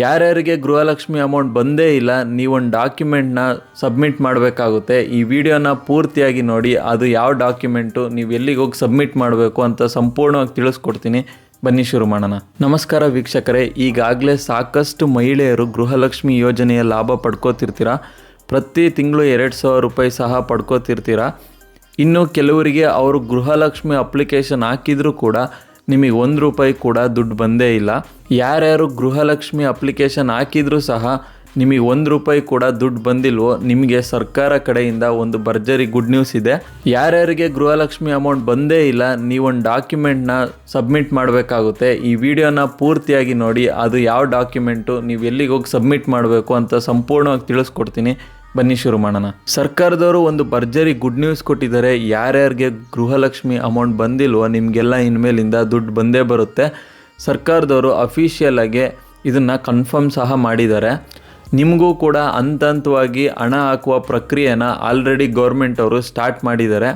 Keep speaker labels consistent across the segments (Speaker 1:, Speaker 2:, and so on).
Speaker 1: ಯಾರ್ಯಾರಿಗೆ ಗೃಹಲಕ್ಷ್ಮಿ ಅಮೌಂಟ್ ಬಂದೇ ಇಲ್ಲ, ನೀವೊಂದು ಡಾಕ್ಯುಮೆಂಟ್ನ ಸಬ್ಮಿಟ್ ಮಾಡಬೇಕಾಗುತ್ತೆ. ಈ ವಿಡಿಯೋನ ಪೂರ್ತಿಯಾಗಿ ನೋಡಿ, ಅದು ಯಾವ ಡಾಕ್ಯುಮೆಂಟು ನೀವು ಎಲ್ಲಿಗೆ ಹೋಗಿ ಸಬ್ಮಿಟ್ ಮಾಡಬೇಕು ಅಂತ ಸಂಪೂರ್ಣವಾಗಿ ತಿಳಿಸ್ಕೊಡ್ತೀನಿ. ಬನ್ನಿ ಶುರು ಮಾಡೋಣ. ನಮಸ್ಕಾರ ವೀಕ್ಷಕರೇ, ಈಗಾಗಲೇ ಸಾಕಷ್ಟು ಮಹಿಳೆಯರು ಗೃಹಲಕ್ಷ್ಮಿ ಯೋಜನೆಯ ಲಾಭ ಪಡ್ಕೋತಿರ್ತೀರ? ಪ್ರತಿ ತಿಂಗಳು ಎರಡು ಸಾವಿರ ರೂಪಾಯಿ ಸಹ ಪಡ್ಕೋತಿರ್ತೀರ? ಇನ್ನು ಕೆಲವರಿಗೆ ಅವರು ಗೃಹಲಕ್ಷ್ಮಿ ಅಪ್ಲಿಕೇಶನ್ ಹಾಕಿದರೂ ಕೂಡ ನಿಮಗೆ ಒಂದು ರೂಪಾಯಿ ಕೂಡ ದುಡ್ಡು ಬಂದೇ ಇಲ್ಲ. ಯಾರ್ಯಾರು ಗೃಹಲಕ್ಷ್ಮಿ ಅಪ್ಲಿಕೇಶನ್ ಹಾಕಿದರೂ ಸಹ ನಿಮಗೆ ಒಂದು ರೂಪಾಯಿ ಕೂಡ ದುಡ್ಡು ಬಂದಿಲ್ವೋ, ನಿಮಗೆ ಸರ್ಕಾರ ಕಡೆಯಿಂದ ಒಂದು ಭರ್ಜರಿ ಗುಡ್ ನ್ಯೂಸ್ ಇದೆ. ಯಾರ್ಯಾರಿಗೆ ಗೃಹಲಕ್ಷ್ಮಿ ಅಮೌಂಟ್ ಬಂದೇ ಇಲ್ಲ, ನೀವೊಂದು ಡಾಕ್ಯುಮೆಂಟ್ನ ಸಬ್ಮಿಟ್ ಮಾಡಬೇಕಾಗುತ್ತೆ. ಈ ವಿಡಿಯೋನ ಪೂರ್ತಿಯಾಗಿ ನೋಡಿ, ಅದು ಯಾವ ಡಾಕ್ಯುಮೆಂಟು, ನೀವು ಎಲ್ಲಿಗೆ ಹೋಗಿ ಸಬ್ಮಿಟ್ ಮಾಡಬೇಕು ಅಂತ ಸಂಪೂರ್ಣವಾಗಿ ತಿಳಿಸ್ಕೊಡ್ತೀನಿ. ಬನ್ನಿ ಶುರು ಮಾಡೋಣ ಸರ್ಕಾರದವರು ಒಂದು ಭರ್ಜರಿ ಗುಡ್ ನ್ಯೂಸ್ ಕೊಟ್ಟಿದ್ದಾರೆ. ಯಾರ್ಯಾರಿಗೆ ಗೃಹಲಕ್ಷ್ಮಿ ಅಮೌಂಟ್ ಬಂದಿಲ್ವೋ ನಿಮಗೆಲ್ಲ ಇನ್ಮೇಲಿಂದ ದುಡ್ಡು ಬಂದೇ ಬರುತ್ತೆ. ಸರ್ಕಾರದವರು ಅಫಿಷಿಯಲ್ ಆಗಿ ಇದನ್ನು ಕನ್ಫರ್ಮ್ ಸಹ ಮಾಡಿದ್ದಾರೆ. ನಿಮಗೂ ಕೂಡ ಹಂತ ಹಂತವಾಗಿ ಹಣ ಹಾಕುವ ಪ್ರಕ್ರಿಯೆನ ಆಲ್ರೆಡಿ ಗೌರ್ಮೆಂಟ್ ಅವರು ಸ್ಟಾರ್ಟ್ ಮಾಡಿದ್ದಾರೆ.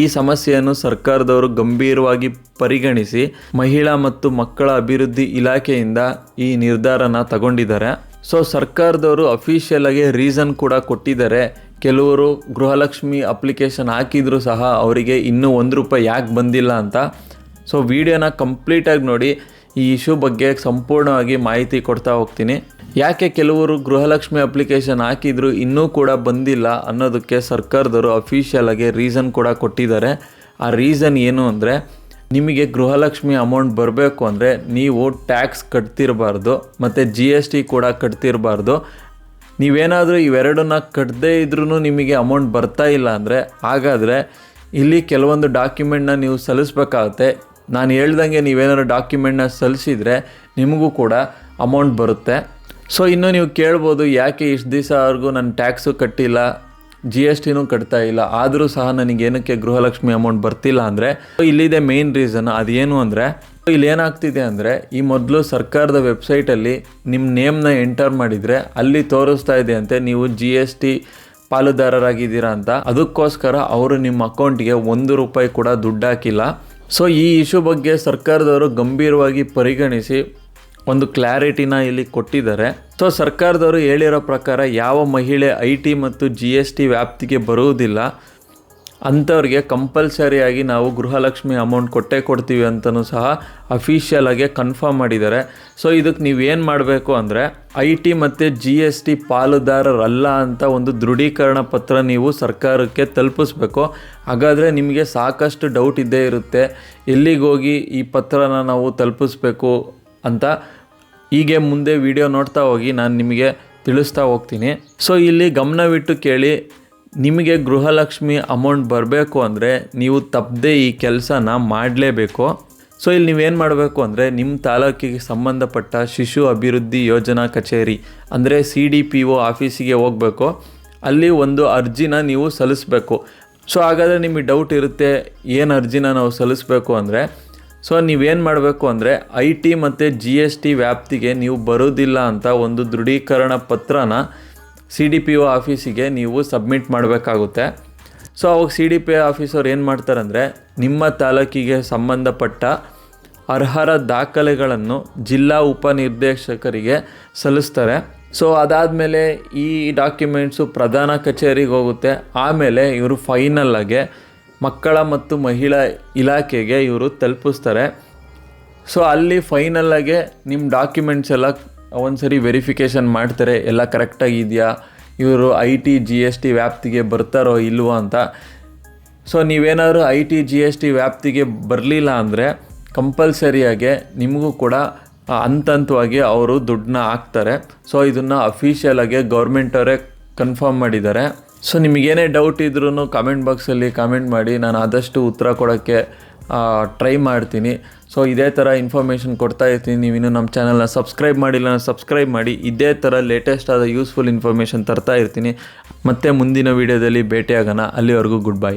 Speaker 1: ಈ ಸಮಸ್ಯೆಯನ್ನು ಸರ್ಕಾರದವರು ಗಂಭೀರವಾಗಿ ಪರಿಗಣಿಸಿ ಮಹಿಳಾ ಮತ್ತು ಮಕ್ಕಳ ಅಭಿವೃದ್ಧಿ ಇಲಾಖೆಯಿಂದ ಈ ನಿರ್ಧಾರನ ತಗೊಂಡಿದ್ದಾರೆ. ಸೊ ಸರ್ಕಾರದವರು ಅಫಿಷಿಯಲ್ ಆಗಿ ರೀಸನ್ ಕೂಡ ಕೊಟ್ಟಿದ್ದಾರೆ. ಕೆಲವರು ಗೃಹಲಕ್ಷ್ಮಿ ಅಪ್ಲಿಕೇಶನ್ ಹಾಕಿದರೂ ಸಹ ಅವರಿಗೆ ಇನ್ನೂ ಒಂದು ರೂಪಾಯಿ ಯಾಕೆ ಬಂದಿಲ್ಲ ಅಂತ. ಸೊ ವಿಡಿಯೋನ ಕಂಪ್ಲೀಟಾಗಿ ನೋಡಿ ಈ ಇಶ್ಯೂ ಬಗ್ಗೆ ಸಂಪೂರ್ಣವಾಗಿ ಮಾಹಿತಿ ಕೊಡ್ತಾ ಹೋಗ್ತೀನಿ. ಯಾಕೆ ಕೆಲವರು ಗೃಹಲಕ್ಷ್ಮಿ ಅಪ್ಲಿಕೇಶನ್ ಹಾಕಿದ್ರು ಇನ್ನೂ ಕೂಡ ಬಂದಿಲ್ಲ ಅನ್ನೋದಕ್ಕೆ ಸರ್ಕಾರದವರು ಅಫಿಷಿಯಲ್ ಆಗಿ ರೀಸನ್ ಕೂಡ ಕೊಟ್ಟಿದ್ದಾರೆ. ಆ ರೀಸನ್ ಏನು ಅಂದರೆ ನಿಮಗೆ ಗೃಹಲಕ್ಷ್ಮಿ ಅಮೌಂಟ್ ಬರಬೇಕು ಅಂದರೆ ನೀವು ಟ್ಯಾಕ್ಸ್ ಕಟ್ತಿರಬಾರ್ದು, ಮತ್ತು ಜಿ ಎಸ್ ಟಿ ಕೂಡ ಕಟ್ತಿರಬಾರ್ದು. ನೀವೇನಾದರೂ ಇವೆರಡನ್ನ ಕಟ್ಟದೇ ಇದ್ರೂ ನಿಮಗೆ ಅಮೌಂಟ್ ಬರ್ತಾ ಇಲ್ಲ ಅಂದರೆ, ಹಾಗಾದರೆ ಇಲ್ಲಿ ಕೆಲವೊಂದು ಡಾಕ್ಯುಮೆಂಟ್ನ ನೀವು ಸಲ್ಲಿಸ್ಬೇಕಾಗುತ್ತೆ. ನಾನು ಹೇಳ್ದಂಗೆ ನೀವೇನಾದ್ರು ಡಾಕ್ಯುಮೆಂಟ್ನ ಸಲ್ಲಿಸಿದರೆ ನಿಮಗೂ ಕೂಡ ಅಮೌಂಟ್ ಬರುತ್ತೆ. ಸೊ ಇನ್ನು ನೀವು ಕೇಳ್ಬೋದು, ಯಾಕೆ ಇಷ್ಟು ದಿವಸವರೆಗೂ ನಾನು ಟ್ಯಾಕ್ಸು ಕಟ್ಟಿಲ್ಲ? ಜಿ ಎಸ್ ಟಿನೂ ಕಟ್ತಾ ಇಲ್ಲ. ಆದರೂ ಸಹ ನನಗೆ ಏನಕ್ಕೆ ಗೃಹಲಕ್ಷ್ಮಿ ಅಮೌಂಟ್ ಬರ್ತಿಲ್ಲ ಅಂದರೆ, ಇಲ್ಲಿದೆ ಮೇನ್ ರೀಸನ್ ಅದೇನು ಅಂದರೆ, ಇಲ್ಲಿ ಏನಾಗ್ತಿದೆ ಅಂದರೆ, ಈ ಮೊದಲು ಸರ್ಕಾರದ ವೆಬ್ಸೈಟಲ್ಲಿ ನಿಮ್ಮ ನೇಮ್ನ ಎಂಟರ್ ಮಾಡಿದರೆ ಅಲ್ಲಿ ತೋರಿಸ್ತಾ ಇದೆ ಅಂತೆ ನೀವು ಜಿ ಎಸ್ ಟಿ ಪಾಲುದಾರರಾಗಿದ್ದೀರಾ ಅಂತ. ಅದಕ್ಕೋಸ್ಕರ ಅವರು ನಿಮ್ಮ ಅಕೌಂಟ್ಗೆ ಒಂದು ರೂಪಾಯಿ ಕೂಡ ದುಡ್ಡು ಹಾಕಿಲ್ಲ. ಸೊ ಈ ಇಶ್ಯೂ ಬಗ್ಗೆ ಸರ್ಕಾರದವರು ಗಂಭೀರವಾಗಿ ಪರಿಗಣಿಸಿ ಒಂದು ಕ್ಲಾರಿಟಿನ ಇಲ್ಲಿ ಕೊಟ್ಟಿದ್ದಾರೆ. ಸೊ ಸರ್ಕಾರದವರು ಹೇಳಿರೋ ಪ್ರಕಾರ ಯಾವ ಮಹಿಳೆ ಐ ಟಿ ಮತ್ತು ಜಿ ಎಸ್ ಟಿ ವ್ಯಾಪ್ತಿಗೆ ಬರುವುದಿಲ್ಲ, ಅಂಥವ್ರಿಗೆ ಕಂಪಲ್ಸರಿಯಾಗಿ ನಾವು ಗೃಹಲಕ್ಷ್ಮಿ ಅಮೌಂಟ್ ಕೊಟ್ಟೇ ಕೊಡ್ತೀವಿ ಅಂತಲೂ ಸಹ ಅಫಿಷಿಯಲ್ ಆಗಿ ಕನ್ಫರ್ಮ್ ಮಾಡಿದ್ದಾರೆ. ಸೊ ಇದಕ್ಕೆ ನೀವೇನು ಮಾಡಬೇಕು ಅಂದರೆ ಐ ಟಿ ಮತ್ತು ಜಿ ಎಸ್ ಟಿ ಪಾಲುದಾರರಲ್ಲ ಅಂತ ಒಂದು ದೃಢೀಕರಣ ಪತ್ರ ನೀವು ಸರ್ಕಾರಕ್ಕೆ ತಲುಪಿಸ್ಬೇಕು. ಹಾಗಾದರೆ ನಿಮಗೆ ಸಾಕಷ್ಟು ಡೌಟ್ ಇದ್ದೇ ಇರುತ್ತೆ. ಎಲ್ಲಿಗೋಗಿ ಈ ಪತ್ರನ ನಾವು ತಲುಪಿಸ್ಬೇಕು ಅಂತ ಹೀಗೆ ಮುಂದೆ ವಿಡಿಯೋ ನೋಡ್ತಾ ಹೋಗಿ ನಾನು ನಿಮಗೆ ತಿಳಿಸ್ತಾ ಹೋಗ್ತೀನಿ. ಸೊ ಇಲ್ಲಿ ಗಮನವಿಟ್ಟು ಕೇಳಿ, ನಿಮಗೆ ಗೃಹಲಕ್ಷ್ಮಿ ಅಮೌಂಟ್ ಬರಬೇಕು ಅಂದರೆ ನೀವು ತಪ್ಪದೇ ಈ ಕೆಲಸನ ಮಾಡಲೇಬೇಕು. ಸೊ ಇಲ್ಲಿ ನೀವೇನು ಮಾಡಬೇಕು ಅಂದರೆ ನಿಮ್ಮ ತಾಲೂಕಿಗೆ ಸಂಬಂಧಪಟ್ಟ ಶಿಶು ಅಭಿವೃದ್ಧಿ ಯೋಜನಾ ಕಚೇರಿ, ಅಂದರೆ ಸಿ ಡಿ ಪಿ ಒ ಆಫೀಸಿಗೆ ಹೋಗಬೇಕು. ಅಲ್ಲಿ ಒಂದು ಅರ್ಜಿನ ನೀವು ಸಲ್ಲಿಸಬೇಕು. ಸೊ ಹಾಗಾದರೆ ನಿಮಗೆ ಡೌಟ್ ಇರುತ್ತೆ, ಏನು ಅರ್ಜಿನ ನಾವು ಸಲ್ಲಿಸಬೇಕು ಅಂದರೆ ಸೊ ನೀವೇನು ಮಾಡಬೇಕು ಅಂದರೆ ಐ ಟಿ ಮತ್ತು ಜಿ ಎಸ್ ಟಿ ವ್ಯಾಪ್ತಿಗೆ ನೀವು ಬರೋದಿಲ್ಲ ಅಂತ ಒಂದು ದೃಢೀಕರಣ ಪತ್ರನ ಸಿ ಡಿ ಪಿ ಒ ಆಫೀಸಿಗೆ ನೀವು ಸಬ್ಮಿಟ್ ಮಾಡಬೇಕಾಗುತ್ತೆ. ಸೊ ಅವಾಗ ಸಿ ಡಿ ಪಿ ಒ ಆಫೀಸವ್ರು ಏನು ಮಾಡ್ತಾರಂದರೆ ನಿಮ್ಮ ತಾಲೂಕಿಗೆ ಸಂಬಂಧಪಟ್ಟ ಅರ್ಹರ ದಾಖಲೆಗಳನ್ನು ಜಿಲ್ಲಾ ಉಪನಿರ್ದೇಶಕರಿಗೆ ಸಲ್ಲಿಸ್ತಾರೆ. ಸೊ ಅದಾದಮೇಲೆ ಈ ಡಾಕ್ಯುಮೆಂಟ್ಸು ಪ್ರಧಾನ ಕಚೇರಿಗೆ ಹೋಗುತ್ತೆ. ಆಮೇಲೆ ಇವರು ಫೈನಲ್ಲಾಗೆ ಮಕ್ಕಳ ಮತ್ತು ಮಹಿಳಾ ಇಲಾಖೆಗೆ ಇವರು ತಲುಪಿಸ್ತಾರೆ. ಸೊ ಅಲ್ಲಿ ಫೈನಲ್ಲಾಗೆ ನಿಮ್ಮ ಡಾಕ್ಯುಮೆಂಟ್ಸ್ ಎಲ್ಲ ಒಂದ್ಸರಿ ವೆರಿಫಿಕೇಷನ್ ಮಾಡ್ತಾರೆ, ಎಲ್ಲ ಕರೆಕ್ಟಾಗಿ ಇದೆಯಾ ಇವರು I T G S T ವ್ಯಾಪ್ತಿಗೆ ಬರ್ತಾರೋ ಇಲ್ವೋ ಅಂತ. ಸೊ ನೀವೇನಾದ್ರು I T G S T ವ್ಯಾಪ್ತಿಗೆ ಬರಲಿಲ್ಲ ಅಂದರೆ ಕಂಪಲ್ಸರಿಯಾಗೆ ನಿಮಗೂ ಕೂಡ ಹಂತ ಹಂತವಾಗಿ ಅವರು ದುಡ್ಡನ್ನ ಹಾಕ್ತಾರೆ. ಸೊ ಇದನ್ನು ಅಫಿಷಿಯಲಾಗೆ ಗೌರ್ಮೆಂಟವರೇ ಕನ್ಫರ್ಮ್ ಮಾಡಿದ್ದಾರೆ. ಸೊ ನಿಮಗೇನೇ ಡೌಟ್ ಇದ್ರೂ ಕಾಮೆಂಟ್ ಬಾಕ್ಸಲ್ಲಿ ಕಾಮೆಂಟ್ ಮಾಡಿ, ನಾನು ಆದಷ್ಟು ಉತ್ತರ ಕೊಡೋಕ್ಕೆ ಟ್ರೈ ಮಾಡ್ತೀನಿ. ಸೊ ಇದೇ ಥರ ಇನ್ಫಾರ್ಮೇಷನ್ ಕೊಡ್ತಾ ಇರ್ತೀನಿ. ನೀವು ಇನ್ನೂ ನಮ್ಮ ಚಾನಲ್ನ ಸಬ್ಸ್ಕ್ರೈಬ್ ಮಾಡಿಲ್ಲ ಸಬ್ಸ್ಕ್ರೈಬ್ ಮಾಡಿ. ಇದೇ ಥರ ಲೇಟೆಸ್ಟ್ ಆದ ಯೂಸ್ಫುಲ್ ಇನ್ಫಾರ್ಮೇಷನ್ ತರ್ತಾ ಇರ್ತೀನಿ. ಮತ್ತೆ ಮುಂದಿನ ವೀಡಿಯೋದಲ್ಲಿ ಭೇಟಿಯಾಗೋಣ. ಅಲ್ಲಿವರೆಗೂ ಗುಡ್ ಬೈ